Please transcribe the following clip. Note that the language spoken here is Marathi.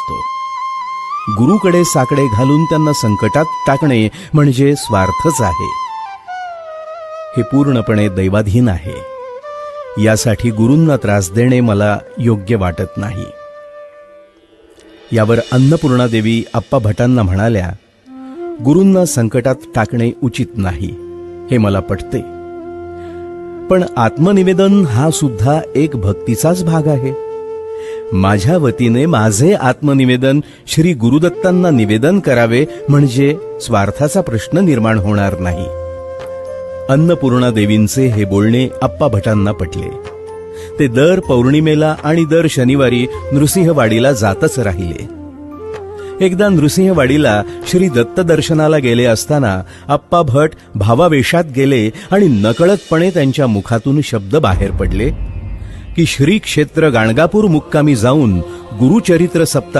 असतो. गुरुकडे साकडे घालून त्यांना संकटात टाकणे म्हणजे स्वार्थच आहे. हे पूर्णपणे दैवाधीन आहे. यासाठी गुरूंना त्रास देणे मला योग्य वाटत नाही. यावर अन्नपूर्णा देवी आप्पा भटांना म्हणाल्या गुरूंना संकटात टाकणे उचित नाही हे मला पटते. पण आत्मनिवेदन हा सुद्धा एक भक्तीचाच भाग आहे. माझ्या वतीने माझे आत्मनिवेदन श्री गुरुदत्तांना निवेदन करावे म्हणजे स्वार्थाचा प्रश्न निर्माण होणार नाही. अन्नपूर्णा देवींचे हे बोलणे आप्पा भटांना पटले. ते दर पौर्णिमेला आणि दर शनिवारी नृसिंहवाडीला जातच राहिले. एकदा नृसिंहवाडीला श्री दत्त दर्शनाला गेले असताना आप्पा भट भावावेशात गेले आणि नकळतपणे त्यांच्या मुखातून शब्द बाहेर पडले. की श्री क्षेत्र गाणगापूर मुक्कामी जाऊन गुरुचरित्र सप्ताह